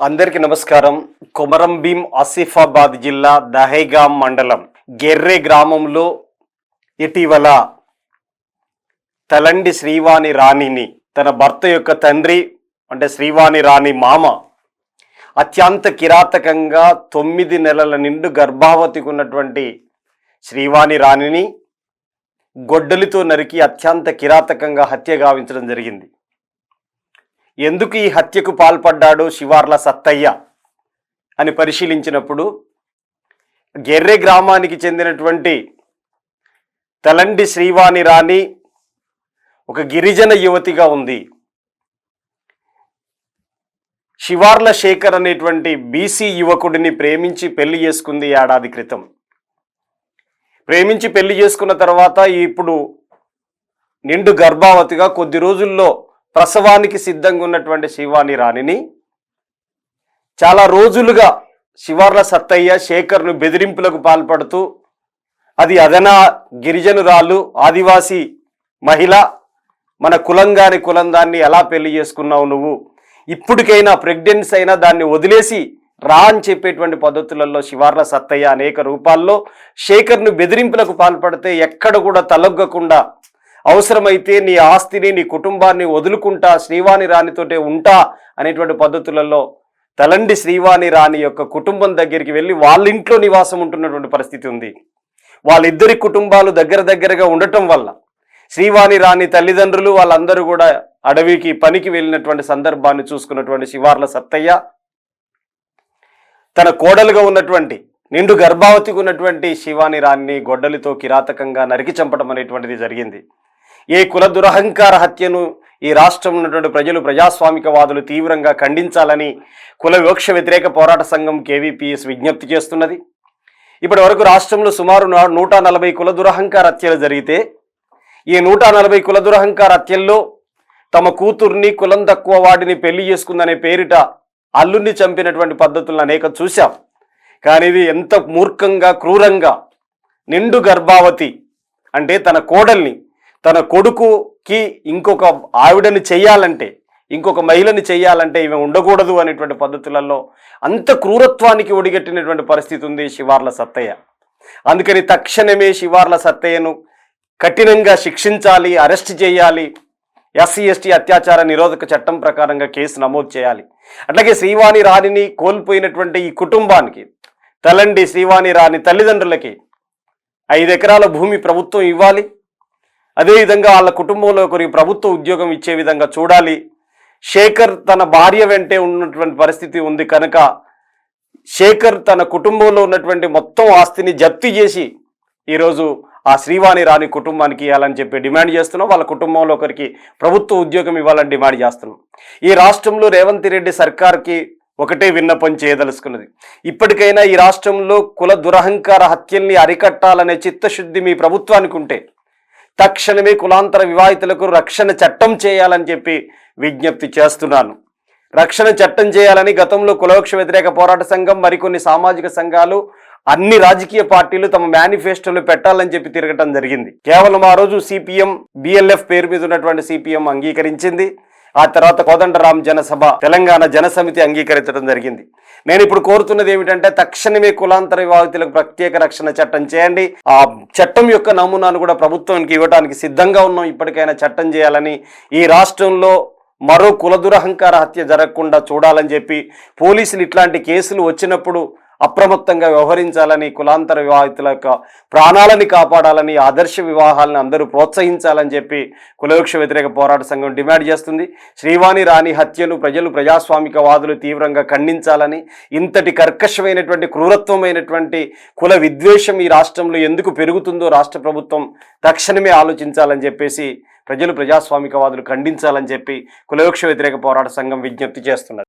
అందరికీ నమస్కారం. కొమరం భీం ఆసిఫాబాద్ జిల్లా దహైగాం మండలం గెర్రె గ్రామంలో ఇటీవల తలండి శ్రీవాణి రాణిని తన భర్త యొక్క తండ్రి అంటే శ్రీవాణి రాణి మామ అత్యంత కిరాతకంగా తొమ్మిది నెలల నిండు గర్భావతికి ఉన్నటువంటి శ్రీవాణి రాణిని గొడ్డలితో నరికి అత్యంత కిరాతకంగా హత్య గావించడం జరిగింది. ఎందుకు ఈ హత్యకు పాల్పడ్డాడు శివార్ల సత్తయ్య అని పరిశీలించినప్పుడు గెర్రె గ్రామానికి చెందినటువంటి తలండి శ్రీవాణి రాణి ఒక గిరిజన యువతిగా ఉంది. శివార్ల శేఖర్ అనేటువంటి బీసీ యువకుడిని ప్రేమించి పెళ్ళి చేసుకుంది ఏడాది క్రితం. ప్రేమించి పెళ్ళి చేసుకున్న తర్వాత ఇప్పుడు నిండు గర్భావతిగా కొద్ది రోజుల్లో ప్రసవానికి సిద్ధంగా ఉన్నటువంటి శివాని రాణిని చాలా రోజులుగా శివార్ల సత్తయ్య శేఖర్ను బెదిరింపులకు పాల్పడుతూ అది అదనా గిరిజనురాలు ఆదివాసీ మహిళ మన కులంగాని కులం దాన్ని ఎలా పెళ్ళి చేసుకున్నావు నువ్వు? ఇప్పటికైనా ప్రెగ్నెన్సీ అయినా దాన్ని వదిలేసి రా అని చెప్పేటువంటి పద్ధతులలో శివార్ల సత్తయ్య అనేక రూపాల్లో శేఖర్ను బెదిరింపులకు పాల్పడితే ఎక్కడ కూడా తలొగ్గకుండా అవసరమైతే నీ ఆస్తిని నీ కుటుంబాన్ని వదులుకుంటా శ్రీవాణి రాణితోటే ఉంటా అనేటువంటి పద్ధతులలో తలండి శ్రీవాణి రాణి యొక్క కుటుంబం దగ్గరికి వెళ్ళి వాళ్ళ ఇంట్లో నివాసం ఉంటున్నటువంటి పరిస్థితి ఉంది. వాళ్ళిద్దరి కుటుంబాలు దగ్గర దగ్గరగా ఉండటం వల్ల శ్రీవాణి రాణి తల్లిదండ్రులు వాళ్ళందరూ కూడా అడవికి పనికి వెళ్ళినటువంటి సందర్భాన్ని చూసుకున్నటువంటి శివార్ల సత్తయ్య తన కోడలుగా ఉన్నటువంటి నిండు గర్భావతికి ఉన్నటువంటి శివాని రాణిని గొడ్డలితో కిరాతకంగా నరికి చంపడం అనేటువంటిది జరిగింది. ఏ కుల దురహంకార హత్యను ఈ రాష్ట్రం ఉన్నటువంటి ప్రజలు ప్రజాస్వామికవాదులు తీవ్రంగా ఖండించాలని కుల వివక్ష వ్యతిరేక పోరాట సంఘం కేవీపీఎస్ విజ్ఞప్తి చేస్తున్నది. ఇప్పటి వరకు రాష్ట్రంలో సుమారు నూట నలభై కుల దురహంకార హత్యలు జరిగితే ఈ నూట నలభై కుల దురహంకార హత్యల్లో తమ కూతుర్ని కులం తక్కువ వాడిని పెళ్ళి చేసుకుందనే పేరిట అల్లుణ్ణి చంపినటువంటి పద్ధతులను అనేక చూశాం. కానీ ఇది ఎంత మూర్ఖంగా క్రూరంగా నిండు గర్భావతి అంటే తన కోడల్ని తన కొడుకుకి ఇంకొక ఆవిడని చెయ్యాలంటే ఇంకొక మహిళని చెయ్యాలంటే ఇవి ఉండకూడదు అనేటువంటి పద్ధతులలో అంత క్రూరత్వానికి ఒడిగట్టినటువంటి పరిస్థితి ఉంది శివార్ల సత్తయ్య. అందుకని తక్షణమే శివార్ల సత్తయ్యను కఠినంగా శిక్షించాలి అరెస్ట్ చేయాలి ఎస్సీ ఎస్టీ అత్యాచార నిరోధక చట్టం ప్రకారంగా కేసు నమోదు చేయాలి. అట్లాగే శ్రీవాణి రాణిని కోల్పోయినటువంటి ఈ కుటుంబానికి తలండి శ్రీవాణి రాణి తల్లిదండ్రులకి ఐదు ఎకరాల భూమి ప్రభుత్వం ఇవ్వాలి. అదేవిధంగా వాళ్ళ కుటుంబంలో ఒకరికి ప్రభుత్వ ఉద్యోగం ఇచ్చే విధంగా చూడాలి. శేఖర్ తన భార్య వెంటే ఉన్నటువంటి పరిస్థితి ఉంది కనుక శేఖర్ తన కుటుంబంలో ఉన్నటువంటి మొత్తం ఆస్తిని జప్తి చేసి ఈరోజు ఆ శ్రీవాణి రాణి కుటుంబానికి ఇవ్వాలని చెప్పి డిమాండ్ చేస్తున్నాం. వాళ్ళ కుటుంబంలో ఒకరికి ప్రభుత్వ ఉద్యోగం ఇవ్వాలని డిమాండ్ చేస్తున్నాం. ఈ రాష్ట్రంలో రేవంత్ రెడ్డి సర్కార్కి ఒకటే విన్నపం చేయదలుచుకున్నది. ఇప్పటికైనా ఈ రాష్ట్రంలో కుల దురహంకార హత్యల్ని అరికట్టాలనే చిత్తశుద్ధి మీ ప్రభుత్వానికి ఉంటే తక్షణమే కులాంతర వివాహితులకు రక్షణ చట్టం చేయాలని చెప్పి విజ్ఞప్తి చేస్తున్నాను. రక్షణ చట్టం చేయాలని గతంలో కులవక్ష వ్యతిరేక పోరాట సంఘం మరికొన్ని సామాజిక సంఘాలు అన్ని రాజకీయ పార్టీలు తమ మేనిఫెస్టోలు పెట్టాలని చెప్పి తిరగటం జరిగింది. కేవలం ఆ రోజు సిపిఎం బిఎల్ఎఫ్ పేరు మీద ఉన్నటువంటి సిపిఎం అంగీకరించింది. ఆ తర్వాత కోదండరాం జనసభ తెలంగాణ జనసమితి అంగీకరించడం జరిగింది. నేను ఇప్పుడు కోరుతున్నది ఏమిటంటే తక్షణమే కులాంతర వివాహితులకు ప్రత్యేక రక్షణ చట్టం చేయండి. ఆ చట్టం యొక్క నమూనాను కూడా ప్రభుత్వానికి ఇవ్వడానికి సిద్ధంగా ఉన్నాం. ఇప్పటికైనా చట్టం చేయాలని ఈ రాష్ట్రంలో మరో కులదురహంకార హత్య జరగకుండా చూడాలని చెప్పి పోలీసులు ఇట్లాంటి కేసులు వచ్చినప్పుడు అప్రమత్తంగా వ్యవహరించాలని కులాంతర వివాహితుల యొక్క ప్రాణాలని కాపాడాలని ఆదర్శ వివాహాలను అందరూ ప్రోత్సహించాలని చెప్పి కులవృక్ష వ్యతిరేక పోరాట సంఘం డిమాండ్ చేస్తుంది. శ్రీవాణి రాణి హత్యలు ప్రజలు ప్రజాస్వామికవాదులు తీవ్రంగా ఖండించాలని ఇంతటి కర్కశమైనటువంటి క్రూరత్వమైనటువంటి కుల విద్వేషం ఈ రాష్ట్రంలో ఎందుకు పెరుగుతుందో రాష్ట్ర ప్రభుత్వం తక్షణమే ఆలోచించాలని చెప్పేసి ప్రజలు ప్రజాస్వామికవాదులు ఖండించాలని చెప్పి కులవృక్ష వ్యతిరేక పోరాట సంఘం విజ్ఞప్తి చేస్తున్నది.